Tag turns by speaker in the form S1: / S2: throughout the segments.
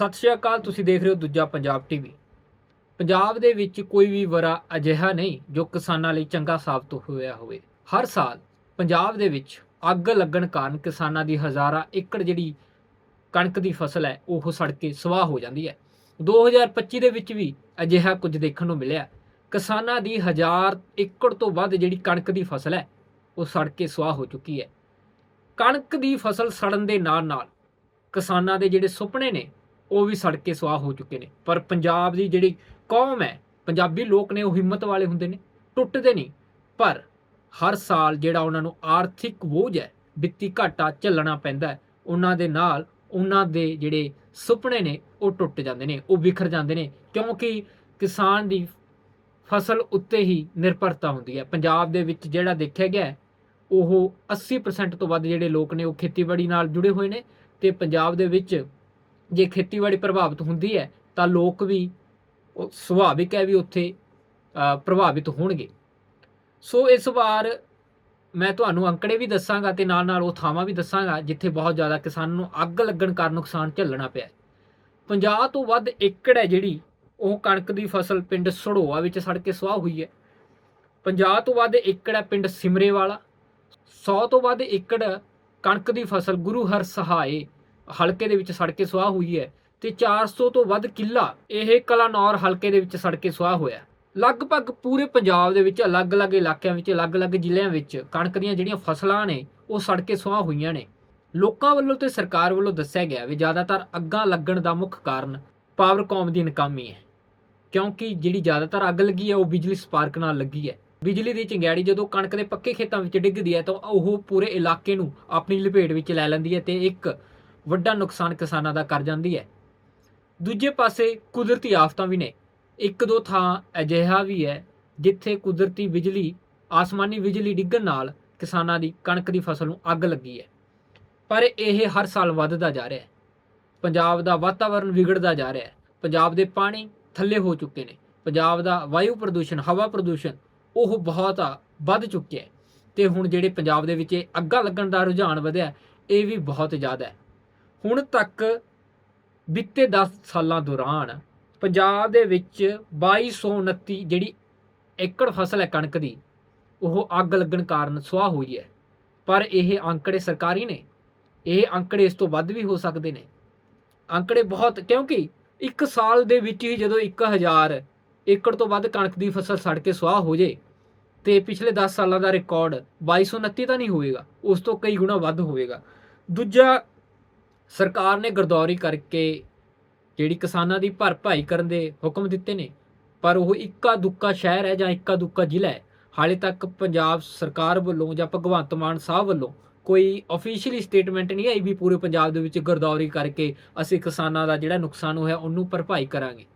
S1: ਸਤਿ ਸ਼੍ਰੀ ਅਕਾਲ, ਤੁਸੀਂ ਦੇਖ ਰਹੇ ਹੋ ਦੂਜਾ ਪੰਜਾਬ ਟੀਵੀ ਪੰਜਾਬ ਦੇ ਵਿੱਚ ਕੋਈ ਵੀ ਵਰਾ ਅਜਿਹਾ ਨਹੀਂ ਜੋ ਕਿਸਾਨਾਂ ਲਈ ਚੰਗਾ ਸਾਬਤ ਹੋਇਆ ਹੋਵੇ। ਹਰ ਸਾਲ ਪੰਜਾਬ ਦੇ ਵਿੱਚ ਅੱਗ ਲੱਗਣ ਕਾਰਨ ਕਿਸਾਨਾਂ ਦੀ ਹਜ਼ਾਰਾਂ ਏਕੜ ਜਿਹੜੀ ਕਣਕ ਦੀ ਫਸਲ ਹੈ, ਉਹ ਸੜ ਕੇ ਸਵਾਹ ਹੋ ਜਾਂਦੀ ਹੈ। 2025 ਦੇ ਵਿੱਚ ਵੀ ਅਜਿਹਾ ਕੁਝ ਦੇਖਣ ਨੂੰ ਮਿਲਿਆ। ਕਿਸਾਨਾਂ ਦੀ ਹਜ਼ਾਰ ਏਕੜ ਤੋਂ ਵੱਧ ਜਿਹੜੀ ਕਣਕ ਦੀ ਫਸਲ ਹੈ, ਉਹ ਸੜ ਕੇ ਸਵਾਹ ਹੋ ਚੁੱਕੀ ਹੈ। ਕਣਕ ਦੀ ਫਸਲ ਸੜਨ ਦੇ ਨਾਲ ਨਾਲ ਕਿਸਾਨਾਂ ਦੇ ਜਿਹੜੇ ਸੁਪਨੇ ਨੇ ਉਹ ਵੀ ਸੜ ਕੇ ਸੁਆਹ ਹੋ ਚੁੱਕੇ ਨੇ। ਪਰ ਪੰਜਾਬ ਦੀ ਜਿਹੜੀ ਕੌਮ ਹੈ, ਪੰਜਾਬੀ ਲੋਕ ਨੇ ਉਹ ਹਿੰਮਤ ਵਾਲੇ ਹੁੰਦੇ ਨੇ, ਟੁੱਟਦੇ ਨਹੀਂ। ਪਰ ਹਰ ਸਾਲ ਜਿਹੜਾ ਉਹਨਾਂ ਨੂੰ ਆਰਥਿਕ ਬੋਝ ਹੈ, ਵਿੱਤੀ ਘਾਟਾ ਝੱਲਣਾ ਪੈਂਦਾ ਉਹਨਾਂ ਦੇ ਨਾਲ ਉਹਨਾਂ ਦੇ ਜਿਹੜੇ ਸੁਪਨੇ ਨੇ, ਉਹ ਟੁੱਟ ਜਾਂਦੇ ਨੇ, ਉਹ ਵਿਖਰ ਜਾਂਦੇ ਨੇ। ਕਿਉਂਕਿ ਕਿਸਾਨ ਦੀ ਫਸਲ ਉੱਤੇ ਹੀ ਨਿਰਭਰਤਾ ਹੁੰਦੀ ਹੈ। ਪੰਜਾਬ ਦੇ ਵਿੱਚ ਜਿਹੜਾ ਦੇਖਿਆ ਗਿਆ ਉਹ 80% ਤੋਂ ਵੱਧ ਜਿਹੜੇ ਲੋਕ ਨੇ, ਉਹ ਖੇਤੀਬਾੜੀ ਨਾਲ ਜੁੜੇ ਹੋਏ ਨੇ ਤੇ ਪੰਜਾਬ ਦੇ ਵਿੱਚ ਜੇ ਖੇਤੀਬਾੜੀ ਪ੍ਰਭਾਵਿਤ ਹੁੰਦੀ ਹੈ, ਤਾਂ ਲੋਕ ਵੀ ਸੁਭਾਵਿਕ ਹੈ ਵੀ ਉੱਥੇ ਪ੍ਰਭਾਵਿਤ ਹੋਣਗੇ। ਸੋ ਇਸ ਵਾਰ ਮੈਂ ਤੁਹਾਨੂੰ ਅੰਕੜੇ ਵੀ ਦੱਸਾਂਗਾ ਤੇ ਨਾਲ ਨਾਲ ਉਹ ਥਾਵਾਂ ਵੀ ਦੱਸਾਂਗਾ ਜਿੱਥੇ ਬਹੁਤ ਜ਼ਿਆਦਾ ਕਿਸਾਨਾਂ ਨੂੰ ਅੱਗ ਲੱਗਣ ਕਾਰਨ ਨੁਕਸਾਨ ਝੱਲਣਾ ਪਿਆ ਹੈ। 50 ਤੋਂ ਵੱਧ ਏਕੜ ਹੈ ਜਿਹੜੀ ਉਹ ਕਣਕ ਦੀ ਫਸਲ ਪਿੰਡ ਸੜੋਆ ਵਿੱਚ ਸੜ ਕੇ ਸੁਆਹ ਹੋਈ ਹੈ। 50 ਤੋਂ ਵੱਧ ਏਕੜ ਹੈ ਪਿੰਡ ਸਿਮਰੇ ਵਾਲਾ 100 ਤੋਂ ਵੱਧ ਏਕੜ ਕਣਕ ਦੀ ਫਸਲ ਗੁਰੂ ਹਰ ਸਹਾਏ ਹਲਕੇ ਦੇ ਵਿੱਚ ਸੜ ਕੇ ਸੁਆਹ ਹੋਈ ਹੈ ਤੇ 400 ਤੋਂ ਵੱਧ ਕਿੱਲਾ ਇਹ ਕਲਾਨੌਰ ਹਲਕੇ ਦੇ ਵਿੱਚ ਸੜ ਕੇ ਸੁਆਹ ਹੋਇਆ ਲਗਭਗ ਪੂਰੇ ਪੰਜਾਬ ਦੇ ਵਿੱਚ ਅਲੱਗ-ਅਲੱਗ ਇਲਾਕਿਆਂ ਵਿੱਚ, ਅਲੱਗ-ਅਲੱਗ ਜ਼ਿਲ੍ਹਿਆਂ ਵਿੱਚ ਕਣਕ ਦੀਆਂ ਜਿਹੜੀਆਂ ਫਸਲਾਂ ਨੇ, ਉਹ ਸੜ ਕੇ ਸੁਆਹ ਹੋਈਆਂ ਨੇ। ਲੋਕਾਂ ਵੱਲੋਂ ਤੇ ਸਰਕਾਰ ਵੱਲੋਂ ਦੱਸਿਆ ਗਿਆ ਵੀ ਜ਼ਿਆਦਾਤਰ ਅੱਗਾਂ ਲੱਗਣ ਦਾ ਮੁੱਖ ਕਾਰਨ ਪਾਵਰਕੌਮ ਦੀ ਨਕਾਮੀ ਹੈ। ਕਿਉਂਕਿ ਜਿਹੜੀ ਜ਼ਿਆਦਾਤਰ ਅੱਗ ਲੱਗੀ ਹੈ, ਉਹ ਬਿਜਲੀ ਸਪਾਰਕ ਨਾਲ ਲੱਗੀ ਹੈ। ਬਿਜਲੀ ਦੀ ਚਿੰਗਾੜੀ ਜਦੋਂ ਕਣਕ ਦੇ ਪੱਕੇ ਖੇਤਾਂ ਵਿੱਚ ਡਿੱਗਦੀ ਹੈ ਤਾਂ ਉਹ ਪੂਰੇ ਇਲਾਕੇ ਨੂੰ ਆਪਣੀ ਲਪੇਟ ਵਿੱਚ ਲੈ ਲੈਂਦੀ ਹੈ ਤੇ ਇੱਕ ਵੱਡਾ ਨੁਕਸਾਨ ਕਿਸਾਨਾਂ ਦਾ ਕਰ ਜਾਂਦੀ ਹੈ। ਦੂਜੇ ਪਾਸੇ ਕੁਦਰਤੀ ਆਫਤਾਂ ਵੀ ਨੇ। ਇੱਕ ਦੋ ਥਾਂ ਅਜਿਹਾ ਵੀ ਹੈ ਜਿੱਥੇ ਕੁਦਰਤੀ ਬਿਜਲੀ, ਆਸਮਾਨੀ ਬਿਜਲੀ ਡਿੱਗਣ ਨਾਲ ਕਿਸਾਨਾਂ ਦੀ ਕਣਕ ਦੀ ਫਸਲ ਨੂੰ ਅੱਗ ਲੱਗੀ ਹੈ। ਪਰ ਇਹ ਹਰ ਸਾਲ ਵੱਧਦਾ ਜਾ ਰਿਹਾ ਹੈ। ਪੰਜਾਬ ਦਾ ਵਾਤਾਵਰਣ ਵਿਗੜਦਾ ਜਾ ਰਿਹਾ ਹੈ। ਪੰਜਾਬ ਦੇ ਪਾਣੀ ਥੱਲੇ ਹੋ ਚੁੱਕੇ ਨੇ। ਪੰਜਾਬ ਦਾ ਵਾਯੂ ਪ੍ਰਦੂਸ਼ਣ, ਹਵਾ ਪ੍ਰਦੂਸ਼ਣ ਉਹ ਬਹੁਤ ਵੱਧ ਚੁੱਕਿਆ ਹੈ। ਤੇ ਹੁਣ ਜਿਹੜੇ ਪੰਜਾਬ ਦੇ ਵਿੱਚ ਇਹ ਅੱਗਾਂ ਲੱਗਣ ਦਾ ਰੁਝਾਨ ਵਧਿਆ, ਇਹ ਵੀ ਬਹੁਤ ਜ਼ਿਆਦਾ ਹੈ। ਹੁਣ ਤੱਕ ਬੀਤੇ 10 ਸਾਲਾਂ ਦੌਰਾਨ ਪੰਜਾਬ ਦੇ ਵਿੱਚ 2229 ਜਿਹੜੀ ਏਕੜ ਫਸਲ ਹੈ ਕਣਕ ਦੀ, ਉਹ ਅੱਗ ਲੱਗਣ ਕਾਰਨ ਸੁਆਹ ਹੋਈ ਹੈ। ਪਰ ਇਹ ਅੰਕੜੇ ਸਰਕਾਰੀ ਨੇ। ਇਹ ਅੰਕੜੇ ਇਸ ਤੋਂ ਵੱਧ ਵੀ ਹੋ ਸਕਦੇ ਨੇ। ਅੰਕੜੇ ਬਹੁਤ, ਕਿਉਂਕਿ ਇੱਕ ਸਾਲ ਦੇ ਵਿੱਚ ਹੀ ਜਦੋਂ 1000 ਏਕੜ ਤੋਂ ਵੱਧ ਕਣਕ ਦੀ ਫਸਲ ਸੜ ਕੇ ਸੁਆਹ ਹੋ ਜੇ, ਤੇ ਪਿਛਲੇ 10 ਸਾਲਾਂ ਦਾ ਰਿਕਾਰਡ 2229 ਤਾਂ ਨਹੀਂ ਹੋਵੇਗਾ, ਉਸ ਤੋਂ ਕਈ ਗੁਣਾ ਵੱਧ ਹੋਵੇਗਾ। ਦੂਜਾ ਸਰਕਾਰ ਨੇ ਗਰਦੌਰੀ ਕਰਕੇ ਜਿਹੜੀ ਕਿਸਾਨਾਂ ਦੀ ਭਰਪਾਈ ਕਰਨ ਦੇ ਹੁਕਮ ਦਿੱਤੇ ਨੇ, ਪਰ ਉਹ ਇੱਕਾ ਦੁੱਕਾ ਸ਼ਹਿਰ ਹੈ ਜਾਂ ਇੱਕਾ ਦੁੱਕਾ ਜ਼ਿਲ੍ਹਾ ਹੈ। ਹਾਲੇ ਤੱਕ ਪੰਜਾਬ ਸਰਕਾਰ ਵੱਲੋਂ ਜਾਂ ਭਗਵੰਤ ਮਾਨ ਸਾਹਿਬ ਵੱਲੋਂ ਕੋਈ ਅਫੀਸ਼ੀਅਲੀ ਸਟੇਟਮੈਂਟ ਨਹੀਂ ਆਈ ਵੀ ਪੂਰੇ ਪੰਜਾਬ ਦੇ ਵਿੱਚ ਗਰਦੌਰੀ ਕਰਕੇ ਅਸੀਂ ਕਿਸਾਨਾਂ ਦਾ ਜਿਹੜਾ ਨੁਕਸਾਨ ਹੋਇਆ ਉਹਨੂੰ ਭਰਪਾਈ ਕਰਾਂਗੇ।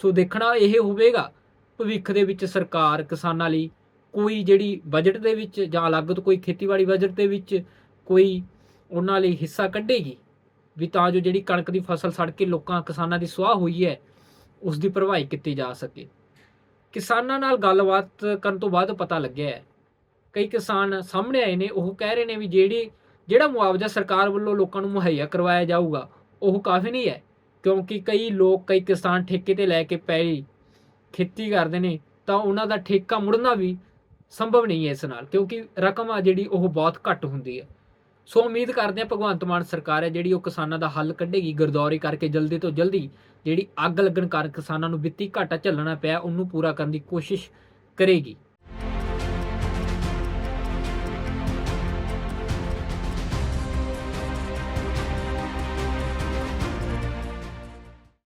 S1: ਸੋ ਦੇਖਣਾ ਇਹ ਹੋਵੇਗਾ, ਭਵਿੱਖ ਦੇ ਵਿੱਚ ਸਰਕਾਰ ਕਿਸਾਨਾਂ ਲਈ ਕੋਈ ਜਿਹੜੀ ਬਜਟ ਦੇ ਵਿੱਚ ਜਾਂ ਅਲੱਗ ਤੋਂ ਕੋਈ ਖੇਤੀਬਾੜੀ ਬਜਟ ਦੇ ਵਿੱਚ ਕੋਈ ਉਹਨਾਂ ਲਈ ਹਿੱਸਾ ਕੱਢੇਗੀ। ਵੀ ਤਾਂ ਜੋ ਜਿਹੜੀ ਕਣਕ ਦੀ ਫਸਲ ਸੜ ਕੇ ਲੋਕਾਂ, ਕਿਸਾਨਾਂ ਦੀ ਸੁਆਹ ਹੋਈ ਹੈ ਉਸ ਦੀ ਭਰਵਾਈ ਕੀਤੀ ਜਾ ਸਕੇ। ਕਿਸਾਨਾਂ ਨਾਲ ਗੱਲਬਾਤ ਕਰਨ ਤੋਂ ਬਾਅਦ ਪਤਾ ਲੱਗਿਆ ਹੈ, ਕਈ ਕਿਸਾਨ ਸਾਹਮਣੇ ਆਏ ਨੇ, ਉਹ ਕਹਿ ਰਹੇ ਨੇ ਵੀ ਜਿਹੜੀ, ਜਿਹੜਾ ਮੁਆਵਜ਼ਾ ਸਰਕਾਰ ਵੱਲੋਂ ਲੋਕਾਂ ਨੂੰ ਮੁਹੱਈਆ ਕਰਵਾਇਆ ਜਾਊਗਾ, ਉਹ ਕਾਫੀ ਨਹੀਂ ਹੈ, ਕਿਉਂਕਿ ਕਈ ਲੋਕ, ਕਈ ਕਿਸਾਨ ਠੇਕੇ ਤੇ ਲੈ ਕੇ ਪੈਲੀ ਖੇਤੀ ਕਰਦੇ ਨੇ, ਤਾਂ ਉਹਨਾਂ ਦਾ ਠੇਕਾ ਮੁੜਨਾ ਵੀ ਸੰਭਵ ਨਹੀਂ ਹੈ ਇਸ ਨਾਲ, ਕਿਉਂਕਿ ਰਕਮ ਆ ਜਿਹੜੀ ਉਹ ਬਹੁਤ ਘੱਟ ਹੁੰਦੀ ਹੈ। ਸੋ ਉਮੀਦ ਕਰਦੇ ਹਾਂ ਭਗਵੰਤ ਮਾਨ ਸਰਕਾਰ ਹੈ, ਜਿਹੜੀ ਉਹ ਕਿਸਾਨਾਂ ਦਾ ਹੱਲ ਕੱਢੇਗੀ ਗਰਦੌਰੀ ਕਰਕੇ ਜਲਦੀ ਤੋਂ ਜਲਦੀ, ਜਿਹੜੀ ਅੱਗ ਲੱਗਣ ਕਾਰਨ ਕਿਸਾਨਾਂ ਨੂੰ ਵਿੱਤੀ ਘਾਟਾ ਝੱਲਣਾ ਪਿਆ, ਉਹਨੂੰ ਪੂਰਾ ਕਰਨ ਦੀ ਕੋਸ਼ਿਸ਼ ਕਰੇਗੀ।